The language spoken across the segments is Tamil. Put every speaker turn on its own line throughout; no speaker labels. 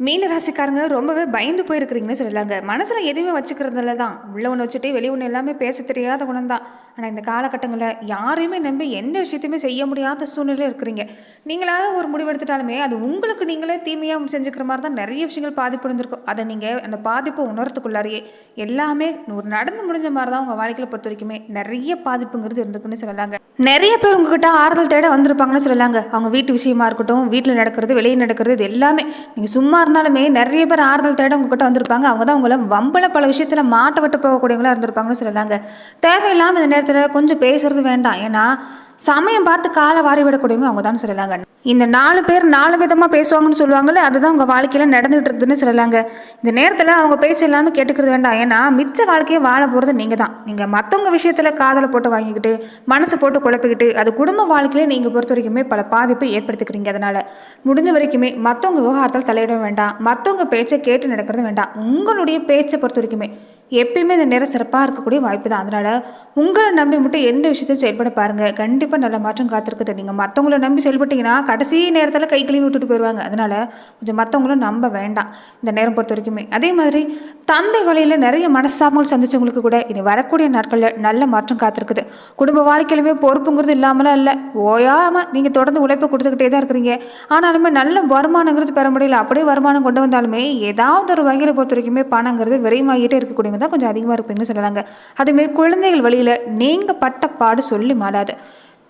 மீன ராசிக்காரங்க ரொம்பவே பயந்து போயிருக்கிறீங்கன்னு சொல்லலாங்க. மனசில் எதுவுமே வச்சுக்கிறதுல தான். உள்ள ஒன்று வச்சுட்டு வெளியே ஒன்று எல்லாமே பேச தெரியாத குணம் தான். ஆனால் இந்த காலகட்டங்களில் யாரையுமே நம்பி எந்த விஷயத்தையுமே செய்ய முடியாத சூழ்நிலை இருக்கிறீங்க. நீங்களாக ஒரு முடிவு எடுத்துட்டாலுமே அது உங்களுக்கு நீங்களே தீமையாக செஞ்சுக்கிற மாதிரி தான் நிறைய விஷயங்கள் பாதிப்பு இருந்திருக்கும் அதை நீங்கள் அந்த பாதிப்பை உணரத்துக்குள்ளாரியே எல்லாமே ஒரு நடந்து முடிஞ்ச மாதிரி தான் உங்கள் வாழ்க்கையில் பொறுத்த வரைக்குமே நிறைய பாதிப்புங்கிறது இருந்துக்குன்னு சொல்லலாங்க. நிறைய பேர் உங்ககிட்ட ஆறுதல் தேட வந்திருப்பாங்கன்னு சொல்லலாங்க. அவங்க வீட்டு விஷயமா இருக்கட்டும் வீட்டில் நடக்கிறது வெளியே நடக்கிறது இது எல்லாமே. நீங்கள் சும்மா இருந்தாலுமே நிறைய பேர் ஆறுதல் தேட உங்ககிட்ட வந்திருப்பாங்க. அவங்க தான் உங்களை வம்பல பல விஷயத்தில் மாட்ட விட்டு போகக்கூடியவங்களாக இருந்திருப்பாங்கன்னு சொல்லலாங்க. தேவையில்லாமல் இந்த நேரத்தில் கொஞ்சம் பேசுறது வேண்டாம். ஏன்னா சமயம் பார்த்து காலை வாரி விடக்கூடியவங்க அவங்க தான் சொல்லலாங்க. இந்த நாலு பேர் நாலு விதமாக பேசுவாங்கன்னு சொல்லுவாங்களே அதுதான் உங்கள் வாழ்க்கையில் நடந்துகிட்டு இருக்குதுன்னு சொல்லலாங்க. இந்த நேரத்தில் அவங்க பேச்சு எல்லாமே கேட்டுக்கிறது வேண்டாம். ஏன்னா மிச்ச வாழ்க்கையை வாழ போகிறது நீங்கள் தான் நீங்கள் மற்றவங்க விஷயத்தில் காதலை போட்டு வாங்கிக்கிட்டு மனசை போட்டு குழப்பிக்கிட்டு அது குடும்ப வாழ்க்கையிலே நீங்கள் பொறுத்த வரைக்குமே பல பாதிப்பை ஏற்படுத்திக்கிறீங்க அதனால். முடிஞ்ச வரைக்குமே மற்றவங்க விவகாரத்தில் தலையிட வேண்டாம். மற்றவங்க பேச்சை கேட்டு நடக்கிறது வேண்டாம். உங்களுடைய பேச்சை பொறுத்த வரைக்குமே. எப்பயுமே இந்த நேரம் சிறப்பாக இருக்கக்கூடிய வாய்ப்பு தான். அதனால் உங்களை நம்பி மட்டும் எந்த விஷயத்தையும் செயல்பட பாருங்கள் கண்டிப்பாக நல்ல மாற்றம் காத்திருக்குது. நீங்கள் மற்றவங்கள நம்பி செயல்பட்டீங்கன்னா கடைசி நேரத்தில் கை கழுவி விட்டுட்டு போயிடுவாங்க அதனால் கொஞ்சம் மற்றவங்களும் நம்ப வேண்டாம். இந்த நேரம் பொறுத்த வரைக்குமே. அதே மாதிரி தந்தை வழியில் நிறைய மனஸ்தாபங்கள் சந்திச்சவங்களுக்கு கூட இனி வரக்கூடிய நாட்களில் நல்ல மாற்றம் காத்திருக்குது. குடும்ப வாழ்க்கையிலுமே பொறுப்புங்கிறது இல்லாமலாம் இல்லை. ஓயாமல் நீங்கள் தொடர்ந்து உழைப்பை கொடுத்துக்கிட்டே தான் இருக்கிறீங்க. ஆனாலுமே நல்ல வருமானங்கிறது பெற முடியல. அப்படியே வருமானம் கொண்டு வந்தாலுமே ஏதாவது ஒரு வகையில் பொறுத்த வரைக்குமே பணங்கிறது விரைவாகிட்டே இருக்கக்கூடியது தான் கொஞ்சம் அதிகமாக இருப்பீங்கன்னு சொல்லலாங்க. அதுமாரி குழந்தைகள் வழியில் நீங்கள் பட்ட பாடு சொல்லி மாறாது.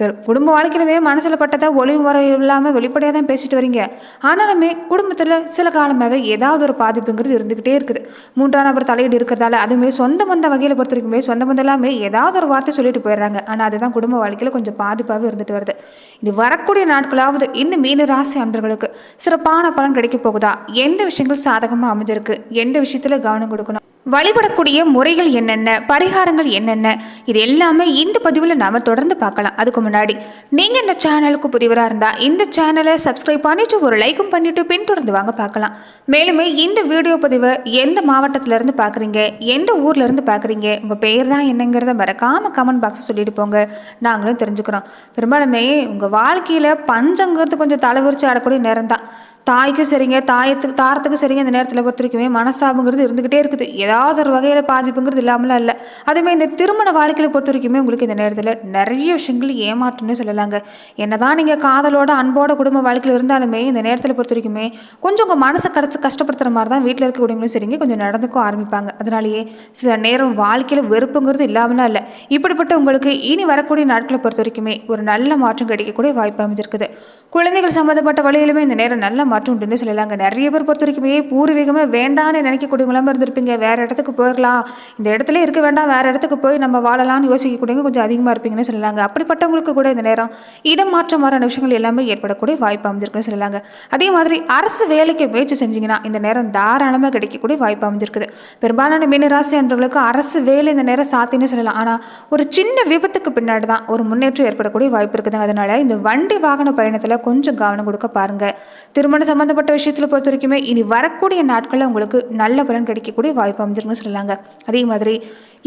பெரு குடும்ப வாழ்க்கையிலுமே மனசில் பட்டதை ஒளிவு முறை இல்லாமல் வெளிப்படையாக தான் பேசிட்டு வரீங்க. ஆனாலுமே குடும்பத்தில் சில காலமாகவே ஏதாவது ஒரு பாதிப்புங்கிறது இருந்துக்கிட்டே இருக்குது. மூன்றாம் நபர் தலையீடு இருக்கிறதால அதுவுமே சொந்த பந்த வகையில் பொறுத்த வரைக்குமே சொந்த பந்தம் எல்லாமே ஏதாவது ஒரு வார்த்தை சொல்லிட்டு போயிடுறாங்க. ஆனால் அதுதான் குடும்ப வாழ்க்கையில் கொஞ்சம் பாதிப்பாகவே இருந்துட்டு வருது. இது வரக்கூடிய நாட்களாவது இன்னும் மீன ராசி அன்றர்களுக்கு சிறப்பான பலன் கிடைக்க போகுதா? எந்த விஷயங்கள் சாதகமாக அமைஞ்சிருக்கு? எந்த விஷயத்தில் கவனம் கொடுக்கணும்? வழிபடக்கூடிய முறைகள் என்னென்ன? பரிகாரங்கள் என்னென்ன? இது எல்லாமே இந்த பதிவில் நாம் தொடர்ந்து பார்க்கலாம். அதுக்கு முன்னாடி நீங்கள் இந்த சேனலுக்கு புதிவராக இருந்தால் இந்த சேனலை சப்ஸ்கிரைப் பண்ணிவிட்டு ஒரு லைக்கும் பண்ணிவிட்டு பின்தொடர்ந்து வாங்க பார்க்கலாம். மேலுமே இந்த வீடியோ பதிவை எந்த மாவட்டத்திலேருந்து பார்க்குறீங்க? எந்த ஊர்லேருந்து பார்க்குறீங்க? உங்கள் பெயர் தான் என்னங்கிறத மறக்காமல் கமெண்ட் பாக்ஸை சொல்லிட்டு போங்க. நாங்களும் தெரிஞ்சுக்கிறோம். பெரும்பாலுமே உங்கள் வாழ்க்கையில் பஞ்சங்கிறது கொஞ்சம் தலைவிரிச்சு ஆடக்கூடிய நேரம் தான் தாய்க்கும் சரிங்க தாயத்துக்கு தாரத்துக்கு சரிங்க இந்த நேரத்தில் பொறுத்த வரைக்குமே மனசாபங்கிறது இருந்துக்கிட்டே இருக்குது. ஏதாவது ஒரு வகையில் பாதிப்புங்கிறது இல்லாமலாம் இல்லை. அதேமாதிரி இந்த திருமண வாழ்க்கையில் பொறுத்த வரைக்குமே உங்களுக்கு இந்த நேரத்தில் நிறைய விஷயங்கள் ஏமாற்றம்னு சொல்லலாங்க. என்னதான் நீங்கள் காதலோட அன்போட குடும்ப வாழ்க்கையில் இருந்தாலுமே இந்த நேரத்தில் பொறுத்த வரைக்குமே கொஞ்சம் உங்கள் மனசை கடத்து கஷ்டப்படுத்துகிற மாதிரி தான் வீட்டில் இருக்கக்கூடியவங்களும் சரிங்க கொஞ்சம் நடந்துக்கும் ஆரம்பிப்பாங்க. அதனாலேயே சில நேரம் வாழ்க்கையில் வெறுப்புங்கிறது இல்லாமலாம் இல்லை. இப்படிப்பட்ட உங்களுக்கு இனி வரக்கூடிய நாட்களை பொறுத்த வரைக்குமே ஒரு நல்ல மாற்றம் கிடைக்கக்கூடிய வாய்ப்பு அமைஞ்சிருக்குது. குழந்தைகள் சம்மந்தப்பட்ட வழியிலுமே இந்த நேரம் நல்ல மாற்றம் உண்டுன்னு சொல்லலாங்க. நிறைய பேர் பொறுத்த வரைக்குமே பூர்வீகமே வேண்டான்னு நினைக்கக்கூடியவங்களாம் இருந்திருப்பீங்க. வேறு இடத்துக்கு போயிடலாம் இந்த இடத்துல இருக்க வேண்டாம் வேறு இடத்துக்கு போய் நம்ம வாழலாம்னு யோசிக்கக்கூடியவங்க கொஞ்சம் அதிகமாக இருப்பீங்கன்னு சொல்லலாங்க. அப்படிப்பட்டவங்களுக்கு கூட இந்த நேரம் இடம் மாற்றமான விஷயங்கள் எல்லாமே ஏற்படக்கூடிய வாய்ப்பு அமைஞ்சிருக்குன்னு சொல்லலாங்க. அதே மாதிரி அரசு வேலைக்கு முயற்சி செஞ்சிங்கன்னா இந்த நேரம் தாராளமாக கிடைக்கக்கூடிய வாய்ப்பு அமைஞ்சிருக்குது. பெரும்பாலான மீனராசி அன்றவர்களுக்கு அரசு வேலை இந்த நேரம் சாத்தின்னு சொல்லலாம். ஆனால் ஒரு சின்ன விபத்துக்கு பின்னாடி தான் ஒரு முன்னேற்றம் ஏற்படக்கூடிய வாய்ப்பு இருக்குதுங்க. அதனால இந்த வண்டி வாகன பயணத்தில் கொஞ்சம் கவனம் கொடுக்க பாருங்கள் திருமண திருமணம் சம்மந்தப்பட்ட விஷயத்தில் பொறுத்த வரைக்குமே இனி வரக்கூடிய நாட்களில் உங்களுக்கு நல்ல பலன் கிடைக்கக்கூடிய வாய்ப்பு அமைஞ்சிருக்குன்னு சொல்லலாங்க. அதே மாதிரி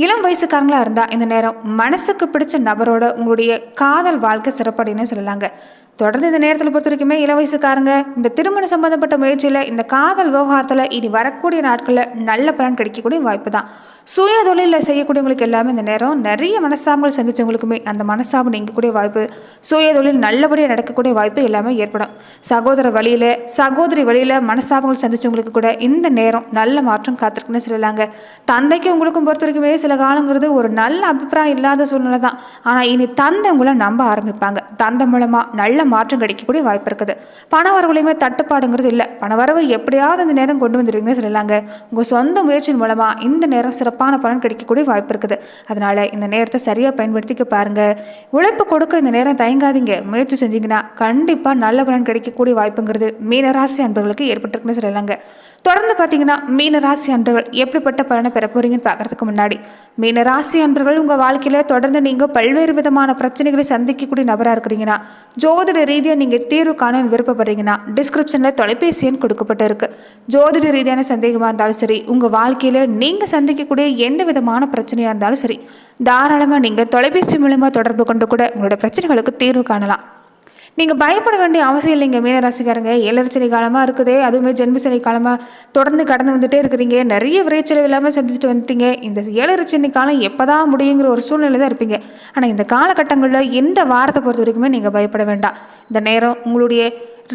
இளம் வயசுக்காரங்களாக இருந்தால் இந்த நேரம் மனசுக்கு பிடிச்ச நபரோட உங்களுடைய காதல் வாழ்க்கை சிறப்படைன்னு சொல்லலாங்க. தொடர்ந்து இந்த நேரத்தில் பொறுத்த வரைக்குமே இளம் வயசுக்காரங்க இந்த திருமணம் சம்பந்தப்பட்ட முயற்சியில் இந்த காதல் விவகாரத்தில் இனி வரக்கூடிய நாட்களில் நல்ல பலன் கிடைக்கக்கூடிய வாய்ப்பு தான். சுய தொழிலில் செய்யக்கூடியவங்களுக்கு எல்லாமே இந்த நேரம் நிறைய மனசாபங்கள் சந்தித்தவங்களுக்குமே அந்த மனசாபம் நீங்கக்கூடிய வாய்ப்பு சுய தொழில் நல்லபடியாக நடக்கக்கூடிய வாய்ப்பு எல்லாமே ஏற்படும். சகோதர வழியில் சகோதரி வழியில் மனசாபங்கள் சந்திச்சவங்களுக்கு கூட இந்த நேரம் நல்ல மாற்றம் காத்திருக்குன்னு சொல்லலாங்க. தந்தைக்கு உங்களுக்கும் பொறுத்த வரைக்குமே சில காலங்கிறது ஒரு நல்ல அபிப்பிராயம் இல்லாத சூழ்நிலை தான். ஆனால் இனி தந்தவங்களை நம்ப ஆரம்பிப்பாங்க. தந்தை மூலமாக நல்ல மாற்றம் கிடைக்கக்கூடிய வாய்ப்பு இருக்குது. பண வரவுலையுமே தட்டுப்பாடுங்கிறது இல்லை. பண வரவு எப்படியாவது இந்த நேரம் கொண்டு வந்துருவீங்கன்னு சொல்லலாங்க. உங்கள் சொந்த முயற்சியின் மூலமாக இந்த நேரம் சிறப்பான பலன் கிடைக்கக்கூடிய வாய்ப்பு இருக்குது. அதனால் இந்த நேரத்தை சரியாக பயன்படுத்திக்க பாருங்கள் உழைப்பு கொடுக்க இந்த நேரம் தயங்காதீங்க. முயற்சி செஞ்சீங்கன்னா கண்டிப்பாக நல்ல பலன் கிடைக்கக்கூடிய வாய்ப்புங்கிறது மீனராசி அன்பர்களுக்கு ஏற்பட்டிருக்குன்னு சொல்லலாங்க. தொடர்ந்து பார்த்தீங்கன்னா மீனராசி அன்பர்கள் எப்படிப்பட்ட பலனை பெற போகிறீங்கன்னு பார்க்கறதுக்கு முன்னாடி மீனராசி அன்பர்கள் உங்கள் வாழ்க்கையில் தொடர்ந்து நீங்கள் பல்வேறு விதமான பிரச்சனைகளை சந்திக்கக்கூடிய நபராக இருக்கிறீங்கன்னா ஜோதிட ரீதியாக நீங்கள் தீர்வு காண விருப்பப்படுறீங்கன்னா டிஸ்கிரிப்ஷனில் தொலைபேசி எண் கொடுக்கப்பட்டிருக்கு. ஜோதிட ரீதியான சந்தேகமாக இருந்தாலும் சரி உங்கள் வாழ்க்கையில் நீங்கள் சந்திக்கக்கூடிய எந்த விதமான பிரச்சனையாக இருந்தாலும் சரி தாராளமாக நீங்கள் தொலைபேசி மூலமாக தொடர்பு கொண்டு கூட உங்களோட பிரச்சனைகளுக்கு தீர்வு காணலாம். நீங்கள் பயப்பட வேண்டிய அவசியம் இல்லைங்க மீனராசிக்காரங்க. ஏழரச்சனை காலமாக இருக்குது. அதுவுமே ஜென்மசனி காலமாக தொடர்ந்து கடந்து வந்துட்டே இருக்கிறீங்க. நிறைய விரைச்சலவு இல்லாமல் சந்திச்சுட்டு வந்துட்டீங்க. இந்த ஏழரச்சனை காலம் எப்போ தான் முடியுங்கிற ஒரு சூழ்நிலை தான் இருப்பீங்க. ஆனால் இந்த காலகட்டங்களில் எந்த வாரத்தை பொறுத்த வரைக்குமே நீங்கள் பயப்பட வேண்டாம். இந்த நேரம் உங்களுடைய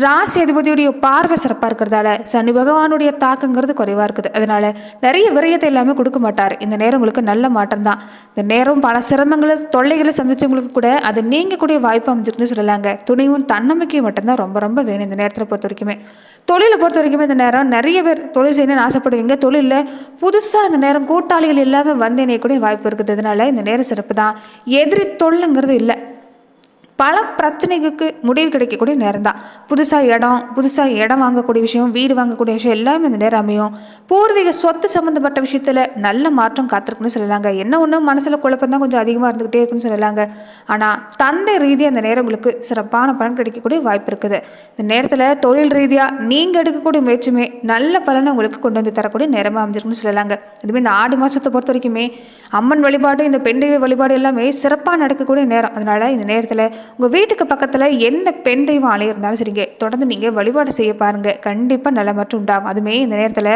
ராசி அதிபதியுடைய பார்வை சிறப்பாக இருக்கிறதால சனி பகவானுடைய தாக்கங்கிறது குறைவாக இருக்குது. அதனால நிறைய விரயத்தை எல்லாமே கொடுக்க மாட்டார். இந்த நேரம் உங்களுக்கு நல்ல மாற்றம் தான். இந்த நேரம் பல சிரமங்களை தொல்லைகளை சந்திச்சவங்களுக்கு கூட அது நீங்கக்கூடிய வாய்ப்பு அமைஞ்சிருக்குன்னு சொல்லலாங்க. துணிவும் தன்னம்பிக்கையும் மட்டும்தான் ரொம்ப ரொம்ப வேணும் இந்த நேரத்தில் பொறுத்த வரைக்குமே. தொழிலை பொறுத்த வரைக்குமே இந்த நேரம் நிறைய பேர் தொழில் செய்யணும்னு ஆசைப்படுவீங்க. தொழிலில் புதுசாக இந்த நேரம் கூட்டாளிகள் எல்லாமே வந்து இணையக்கூடிய வாய்ப்பு இருக்குது. அதனால இந்த நேரம் சிறப்பு தான். எதிரி தொல்லைங்கிறது இல்லை. பல பிரச்சனைகளுக்கு முடிவு கிடைக்கக்கூடிய நேரம் தான் புதுசாக இடம் புதுசாக இடம் வாங்கக்கூடிய விஷயம் வீடு வாங்கக்கூடிய விஷயம் எல்லாமே இந்த நேரம் அமையும். பூர்வீக சொத்து சம்மந்தப்பட்ட விஷயத்தில் நல்ல மாற்றம் காத்திருக்குன்னு சொல்லலாங்க. என்ன ஒன்று மனசில் குழப்பம் தான் கொஞ்சம் அதிகமாக இருந்துக்கிட்டே இருக்குன்னு சொல்லலாங்க. ஆனால் தந்தை ரீதியாக அந்த நேரம் உங்களுக்கு சிறப்பான பலன் கிடைக்கக்கூடிய வாய்ப்பு இருக்குது. இந்த நேரத்தில் தொழில் ரீதியாக நீங்கள் எடுக்கக்கூடிய முயற்சியுமே நல்ல பலனை உங்களுக்கு கொண்டு வந்து தரக்கூடிய நேரமாக அமைஞ்சிருக்குன்னு சொல்லலாங்க. இதுவே இந்த ஆடி மாதத்தை பொறுத்த வரைக்குமே அம்மன் வழிபாடு இந்த பெண் வழிபாடு எல்லாமே சிறப்பாக நடக்கக்கூடிய நேரம். அதனால் இந்த நேரத்தில் உங்கள் வீட்டுக்கு பக்கத்தில் என்ன பெண் தெய்வம் ஆலயம் இருந்தாலும் சரிங்க தொடர்ந்து நீங்கள் வழிபாடு செய்ய பாருங்கள் கண்டிப்பாக நல்ல மற்றும் உண்டாகும். அதுமே இந்த நேரத்தில்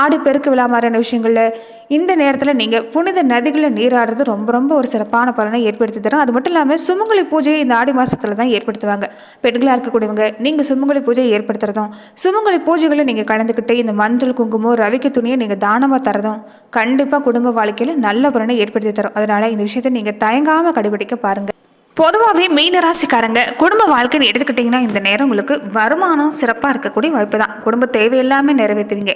ஆடு பெருக்கு விழா மாதிரியான விஷயங்களில் இந்த நேரத்தில் நீங்கள் புனித நதிகளில் நீராடுறது ரொம்ப ரொம்ப ஒரு சிறப்பான பலனை ஏற்படுத்தி தரும். அது மட்டும் இல்லாமல் சுமங்கலி பூஜையை இந்த ஆடி மாதத்தில் தான் ஏற்படுத்துவாங்க. பெண்களாக இருக்கக்கூடியவங்க நீங்கள் சுமங்கலி பூஜையை ஏற்படுத்துறதும் சுமங்கலி பூஜைகளை நீங்கள் கலந்துக்கிட்டு இந்த மஞ்சள் குங்குமம் ரவிக்கு துணியை நீங்கள் தானமாக தரதும் கண்டிப்பாக குடும்ப வாழ்க்கையில் நல்ல பலனை ஏற்படுத்தி தரும். அதனால் இந்த விஷயத்தை நீங்கள் தயங்காமல் கடைபிடிக்க பாருங்கள் பொதுவாகவே மீனராசிக்காரங்க குடும்ப வாழ்க்கைன்னு எடுத்துக்கிட்டிங்கன்னா இந்த நேரம் உங்களுக்கு வருமானம் சிறப்பாக இருக்கக்கூடிய வாய்ப்பு தான் குடும்ப தேவை எல்லாமே நிறைவேற்றுவீங்க.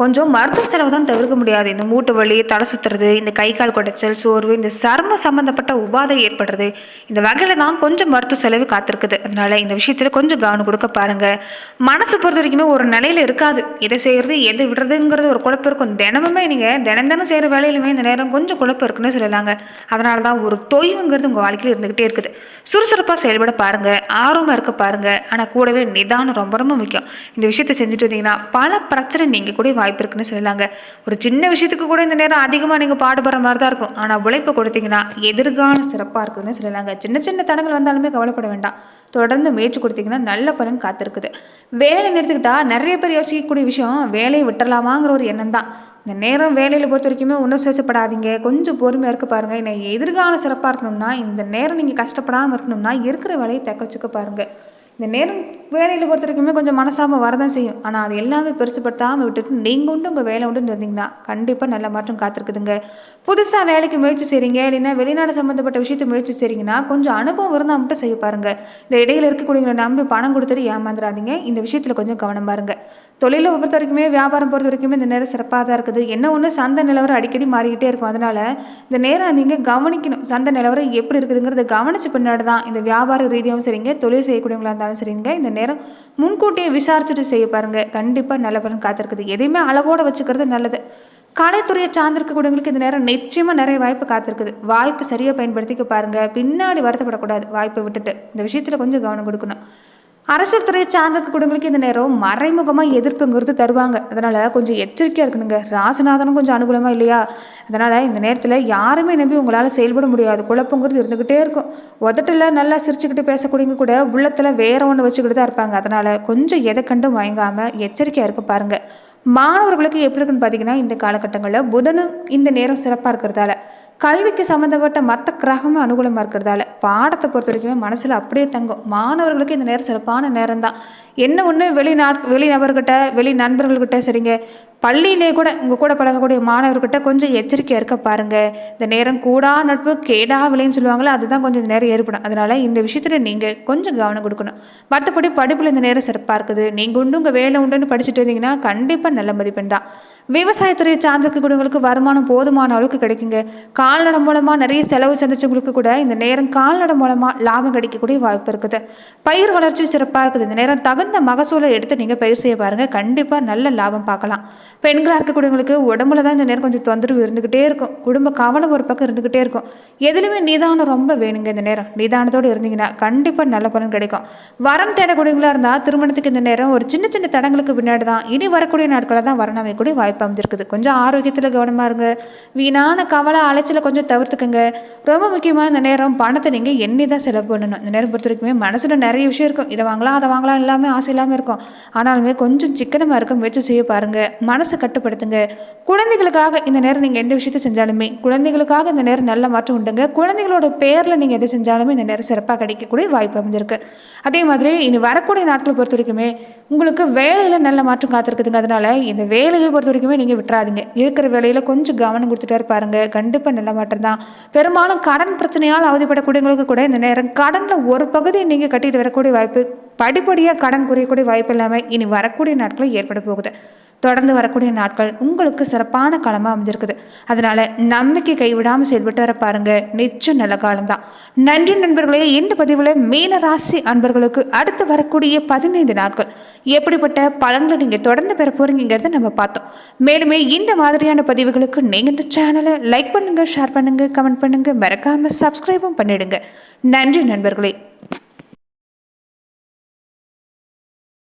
கொஞ்சம் மருத்துவ செலவு தான் தவிர்க்க முடியாது. இந்த மூட்டு வலி தலை சுற்றுறது இந்த கை கால் குடைச்சல் சோர்வு இந்த சர்ம சம்மந்தப்பட்ட உபாதை ஏற்படுறது. இந்த வகையில் தான் கொஞ்சம் மருத்துவ செலவு காத்திருக்குது. அதனால இந்த விஷயத்தில் கொஞ்சம் கவனம் கொடுக்க பாருங்க. மனசு பொறுத்த வரைக்குமே ஒரு நிலையில் இருக்காது. எதை செய்கிறது எதை விடுறதுங்கிறது ஒரு குழப்பம் இருக்கும். தினமுமே நீங்கள் தினம் தினம் செய்கிற வேலையிலுமே இந்த நேரம் கொஞ்சம் குழப்பம் இருக்குன்னு சொல்லலாங்க. அதனால தான் ஒரு தொய்வுங்கிறது உங்கள் வாழ்க்கையில் இருந்துக்கிட்டே இருக்குது. சுறுசுறுப்பாக செயல்பட பாருங்க. ஆர்வமாக இருக்க பாருங்க. ஆனால் கூடவே நிதானம் ரொம்ப ரொம்ப முக்கியம். இந்த விஷயத்தை செஞ்சுட்டு இருந்தீங்கன்னா பல பிரச்சனை நீங்கள் கூட வாய்ப்பு இருக்குன்னு சொல்லலாங்க. ஒரு சின்ன விஷயத்துக்கு கூட இந்த நேரம் அதிகமாக நீங்கள் பாடுபடுற மாதிரி தான் இருக்கும். ஆனால் உழைப்பு கொடுத்தீங்கன்னா எதிர்காலம் சிறப்பாக இருக்குதுன்னு சொல்லலாங்க. சின்ன சின்ன தடங்கள் வந்தாலுமே கவலைப்பட வேண்டாம். தொடர்ந்து முயற்சி கொடுத்தீங்கன்னா நல்ல பலன் காத்திருக்குது. வேலை நிறுத்திக்கிட்டா நிறைய பேர் யோசிக்கக்கூடிய விஷயம் வேலையை விட்டுறலாமாங்கிற ஒரு எண்ணம் தான். இந்த நேரம் வேலையில் பொறுத்த வரைக்குமே ஒன்றும் சுவசப்படாதீங்க கொஞ்சம் பொறுமையாக இருக்க பாருங்கள் என்னை எதிர்காலம் சிறப்பாக இருக்கணும்னா இந்த நேரம் நீங்கள் கஷ்டப்படாமல் இருக்கணும்னா இருக்கிற வேலையை தக்க வச்சுக்க பாருங்கள் இந்த நேரம் வேலையில் பொறுத்த வரைக்குமே கொஞ்சம் மனசாமல் வரதான் செய்யும். ஆனால் அது எல்லாமே பெருசுப்படுத்தாமல் விட்டுட்டு நீங்கள் உண்டு உங்கள் வேலை உண்டு இருந்தீங்கன்னா கண்டிப்பாக நல்ல மாற்றம் காத்திருக்குதுங்க. புதுசாக வேலைக்கு முயற்சி செய்கிறீங்க இல்லைன்னா வெளிநாடு சம்மந்தப்பட்ட விஷயத்தை முயற்சி செய்கிறீங்கன்னா கொஞ்சம் அனுபவம் இருந்தால் மட்டும் செய்ய பாருங்கள் இந்த இடையில் இருக்கக்கூடியவங்களை நம்பி பணம் கொடுத்துட்டு ஏமாந்துடாதீங்க இந்த விஷயத்தில் கொஞ்சம் கவனம் பாருங்கள் தொழிலை பொறுத்த வரைக்குமே வியாபாரம் பொறுத்த வரைக்குமே இந்த நேரம் சிறப்பாக தான் இருக்குது. என்ன ஒன்று சந்தை நிலவரம் அடிக்கடி மாறிக்கிட்டே இருக்கும். அதனால் இந்த நேரம் நீங்கள் கவனிக்கணும். சந்தை நிலவரம் எப்படி இருக்குதுங்கிறத கவனித்து பின்னாடி தான் இந்த வியாபார ரீதியாகவும் சரிங்க தொழில் செய்யக்கூடியவங்களா இருந்தாலும் சரிங்க இந்த நேரம் முன்கூட்டியே விசாரிச்சுட்டு செய்ய பாருங்கள் கண்டிப்பாக நல்ல பலன் காத்திருக்குது. எதையுமே அளவோடு வச்சுக்கிறது நல்லது. கலைத்துறையை சார்ந்திருக்கக்கூடியவங்களுக்கு இந்த நேரம் நிச்சயமாக நிறைய வாய்ப்பு காத்திருக்குது. வாய்ப்பு சரியாக பயன்படுத்திக்க பாருங்கள் பின்னாடி வருத்தப்படக்கூடாது. வாய்ப்பை விட்டுட்டு. இந்த விஷயத்தில் கொஞ்சம் கவனம் கொடுக்கணும். அரசியல் துறையை சார்ந்திருக்கக்கூடியவங்களுக்கு இந்த நேரம் மறைமுகமாக எதிர்ப்புங்கிறது தருவாங்க. அதனால் கொஞ்சம் எச்சரிக்கையாக இருக்கணுங்க. ராசநாதனும் கொஞ்சம் அனுகூலமாக இல்லையா? அதனால் இந்த நேரத்தில் யாருமே நம்பி உங்களால் செயல்பட முடியாது. குழப்பங்கிறது இருந்துக்கிட்டே இருக்கும். உதட்டில் நல்லா சிரிச்சுக்கிட்டு பேசக்கூடியவங்க கூட உள்ளத்தில் வேற ஒன்று வச்சுக்கிட்டு தான் இருப்பாங்க. அதனால் கொஞ்சம் எதை கண்டும் வாங்காமல் எச்சரிக்கையாக இருக்க பாருங்கள் மாணவர்களுக்கு எப்படி இருக்குன்னு பார்த்தீங்கன்னா இந்த காலகட்டங்களில் புதனும் இந்த நேரம் சிறப்பாக இருக்கிறதால. கல்விக்கு சம்மந்தப்பட்ட மற்ற கிரகமும் அனுகூலமாக இருக்கிறதால பாடத்தை பொறுத்த வரைக்குமே மனசில் அப்படியே தங்கும். மாணவர்களுக்கு இந்த நேரம் சிறப்பான நேரம் தான் என்ன ஒன்று வெளிநாட் வெளி நபர்கிட்ட வெளி நண்பர்கள்கிட்ட சரிங்க பள்ளியிலே கூட உங்கள் கூட பழகக்கூடிய மாணவர்கிட்ட கொஞ்சம் எச்சரிக்கையாக இருக்க பாருங்கள் இந்த நேரம் கூடா நட்பு கேடா விலைன்னு சொல்லுவாங்களே அதுதான் கொஞ்சம் இந்த நேரம் ஏற்படும். அதனால் இந்த விஷயத்தில் நீங்கள் கொஞ்சம் கவனம் கொடுக்கணும். மற்றபடி படிப்பில் இந்த நேரம் சிறப்பாக இருக்குது. நீங்கள் உண்டு உங்கள் வேலை உண்டுன்னு படிச்சுட்டு இருந்தீங்கன்னா கண்டிப்பாக நல்ல மதிப்பெண் தான். விவசாயத்துறையை சார்ந்திருக்கக்கூடியவங்களுக்கு வருமானம் போதுமான அளவுக்கு கிடைக்குங்க. கால்நடை மூலமாக நிறைய செலவு சந்திச்சவங்களுக்கு கூட இந்த நேரம் கால்நடை மூலமாக லாபம் கிடைக்கக்கூடிய வாய்ப்பு இருக்குது. பயிர் வளர்ச்சி சிறப்பாக இருக்குது. இந்த நேரம் தகுந்த மகசூலை எடுத்து நீங்கள் பயிர் செய்ய பாருங்கள் கண்டிப்பாக நல்ல லாபம் பார்க்கலாம். பெண்களாக இருக்கக்கூடியவங்களுக்கு உடம்புல தான் இந்த நேரம் கொஞ்சம் தொந்தரவு இருந்துக்கிட்டே இருக்கும். குடும்ப கவலை ஒரு பக்கம் இருந்துக்கிட்டே இருக்கும். எதுலையுமே நிதானம் ரொம்ப வேணுங்க இந்த நேரம். நிதானத்தோடு இருந்தீங்கன்னா கண்டிப்பாக நல்ல பலன் கிடைக்கும். வரம் தேடக்கூடியவங்களா இருந்தால் திருமணத்துக்கு இந்த நேரம் ஒரு சின்ன சின்ன தடங்களுக்கு பின்னாடி தான் இனி வரக்கூடிய நாட்களில் தான் வரணம் அமையக்கூடிய வாய்ப்பு வாய்ப்பு அமைஞ்சிருக்குது. கொஞ்சம் ஆரோக்கியத்தில் கவனமாக இருங்க. வீணான கவலை அலைச்சலை கொஞ்சம் தவிர்த்துக்கங்க. ரொம்ப முக்கியமாக இந்த நேரம் பணத்தை நீங்கள் எண்ணி தான் செலவு பண்ணணும். இந்த நேரம் பொறுத்த வரைக்குமே மனசில் நிறைய விஷயம் இருக்கும். இதை வாங்கலாம் அதை வாங்கலாம் எல்லாமே ஆசை இல்லாமல் இருக்கும். ஆனாலுமே கொஞ்சம் சிக்கனமாக இருக்க முயற்சி செய்ய பாருங்கள் மனசை கட்டுப்படுத்துங்க. குழந்தைகளுக்காக இந்த நேரம் நீங்கள் எந்த விஷயத்தை செஞ்சாலுமே குழந்தைகளுக்காக இந்த நேரம் நல்ல மாற்றம் உண்டுங்க. குழந்தைகளோட பேரில் நீங்கள் எதை செஞ்சாலுமே இந்த நேரம் சிறப்பாக கிடைக்கக்கூடிய வாய்ப்பு அமைஞ்சிருக்கு. அதே மாதிரி இனி வரக்கூடிய நாட்களை பொறுத்த வரைக்குமே உங்களுக்கு வேலையில் நல்ல மாற்றம் காத்திருக்குதுங்க. அதனால இந்த வேலையை பொறுத்த வரைக்குமே நீங்கள் விட்டுறாதீங்க. இருக்கிற வேலையில் கொஞ்சம் கவனம் கொடுத்துட்டே பாருங்க. கண்டிப்பாக நல்ல மாற்றம் தான். பெரும்பாலும் கடன் பிரச்சனையால் அவதிப்படக்கூடியவங்களுக்கு கூட இந்த நேரம் கடனில் ஒரு பகுதியை நீங்கள் கட்டிட்டு வரக்கூடிய வாய்ப்பு படிப்படியாக கடன் குறையக்கூடிய வாய்ப்பு இல்லாமல் இனி வரக்கூடிய நாட்களில் ஏற்பட போகுது. தொடர்ந்து வரக்கூடிய நாட்கள் உங்களுக்கு சிறப்பான காலமாக அமைஞ்சிருக்குது. அதனால நம்பிக்கை கைவிடாமல் செயல்பட்டு வர பாருங்க. நிச்சயம் நல்ல காலம்தான். நன்றி நண்பர்களே இந்த பதிவில் மீன ராசி அன்பர்களுக்கு அடுத்து வரக்கூடிய பதினைந்து நாட்கள். எப்படிப்பட்ட பலன்களை நீங்கள் தொடர்ந்து பெற போறீங்கிறத நம்ம பார்த்தோம். மேலுமே இந்த மாதிரியான பதிவுகளுக்கு நீங்கள் இந்த சேனலை லைக் பண்ணுங்க ஷேர் பண்ணுங்க கமெண்ட் பண்ணுங்க. மறக்காம சப்ஸ்கிரைபும் பண்ணிடுங்க. நன்றி நண்பர்களே.